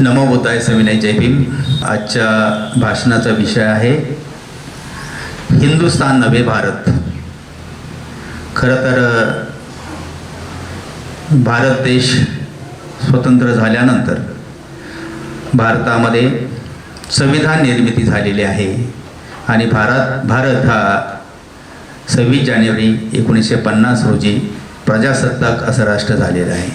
नमो बुद्धाय सविनय जय भीम. आजच्या भाषणाचा विषय आहे हिंदुस्तान नव्हे भारत. खरं तर भारत देश स्वतंत्र झाल्यानंतर भारतामध्ये संविधान निर्मिती झालेली आहे आणि भारत भारत हा सव्वीस जानेवारी एकोणीसशे पन्नास रोजी प्रजासत्ताक असं राष्ट्र झालेलं आहे.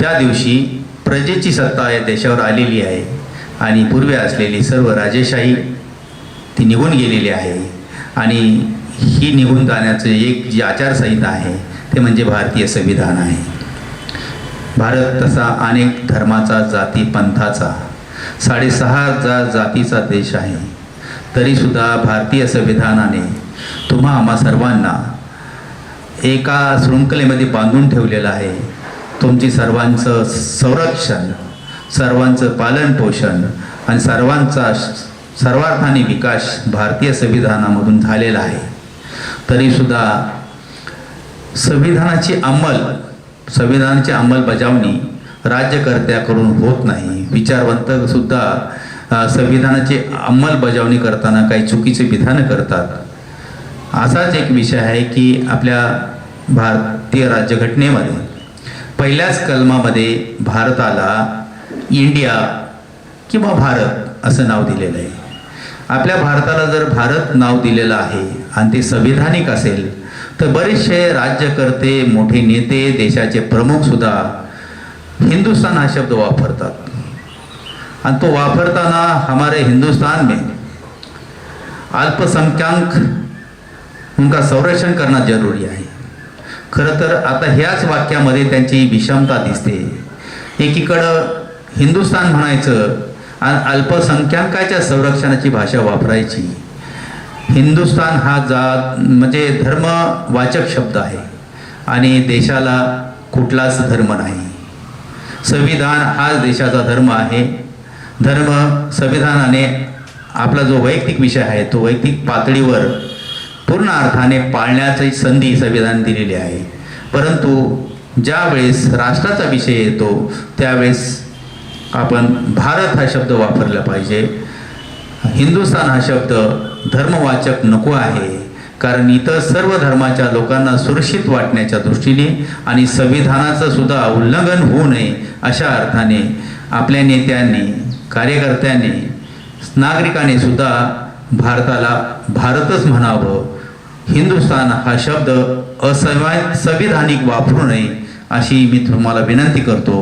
त्या दिवशी प्रजेची सत्ता या देशावर आलेली आहे. आणि पूर्वी असलेली सर्व राजेशाही ती निघून गेलेली आहे. आणि ही निघून जाण्याचं एक जी आचारसंहिता आहे ते म्हणजे भारतीय संविधान आहे. भारत तसा अनेक धर्माचा जाती पंथाचा साडेसहा हजार जातीचा देश आहे. तरीसुद्धा भारतीय संविधानाने तुम्हा आम्हा सर्वांना एका शृंखलेमध्ये बांधून ठेवलेलं आहे. तुमची सर्वांचं संरक्षण सर्वांचं पालनपोषण आणि सर्वांचा सर्वार्थाने विकास भारतीय संविधानामधून झालेला आहे. तरीसुद्धा संविधानाची अंमल संविधानाची अंमलबजावणी राज्यकर्त्याकडून होत नाही. विचारवंत सुद्धा संविधानाची अंमलबजावणी करताना काही चुकीचे विधानं करतात. असाच एक विषय आहे की आपल्या भारतीय राज्यघटनेमध्ये पहिल्याच कलमामध्ये भारताला इंडिया किंवा भारत असं नाव दिलेलं आहे. आपल्या भारताला जर भारत नाव दिलेलं आहे आणि ते संविधानिक असेल तर बरेचसे राज्यकर्ते मोठे नेते देशाचे प्रमुख सुद्धा हिंदुस्तान हा शब्द वापरतात. आणि तो वापरताना हमारे हिंदुस्तान में अल्पसंख्याक उनका संरक्षण करणं जरुरी आहे. खरं तर आता ह्याच वाक्यामध्ये त्यांची विषमता दिसते. एकीकडं हिंदुस्थान म्हणायचं आणि अल्पसंख्याकाच्या संरक्षणाची भाषा वापरायची. हिंदुस्थान हा जात म्हणजे धर्मवाचक शब्द आहे. आणि देशाला कुठलाच धर्म नाही. संविधान हाच देशाचा धर्म आहे. धर्म संविधानाने आपला जो वैयक्तिक विषय आहे तो वैयक्तिक पातळीवर पूर्ण अर्थाने पाळण्याची संधी संविधान दिलेली आहे. परंतु ज्यावेळेस राष्ट्राचा विषय येतो त्यावेळेस आपण भारत हा शब्द वापरला पाहिजे. हिंदुस्थान हा शब्द धर्मवाचक नको आहे कारण इथं सर्व धर्माच्या लोकांना सुरक्षित वाटण्याच्या दृष्टीने आणि संविधानाचं सुद्धा उल्लंघन होऊ नये अशा अर्थाने आपल्या नेत्यांनी कार्यकर्त्यांनी नागरिकांनी सुद्धा भारताला भारतच म्हणावं. हिंदुस्थान हा शब्द असंवै संविधानिक वापरू नये अशी मी तुम्हाला विनंती करतो.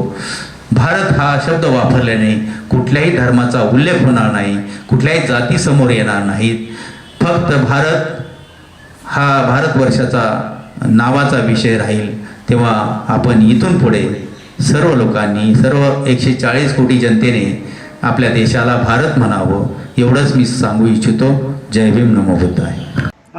भारत हा शब्द वापरल्याने कुठल्याही धर्माचा उल्लेख होणार नाही कुठल्याही जाती समोर येणार नाहीत. फक्त भारत हा भारतवर्षाचा नावाचा विषय राहील. तेव्हा आपण इथून पुढे सर्व लोकांनी सर्व एकशे चाळीस कोटी जनतेने आपल्या देशाला भारत म्हणावं एवढंच मी सांगू इच्छितो. जय भीम नमो बुद्धाय.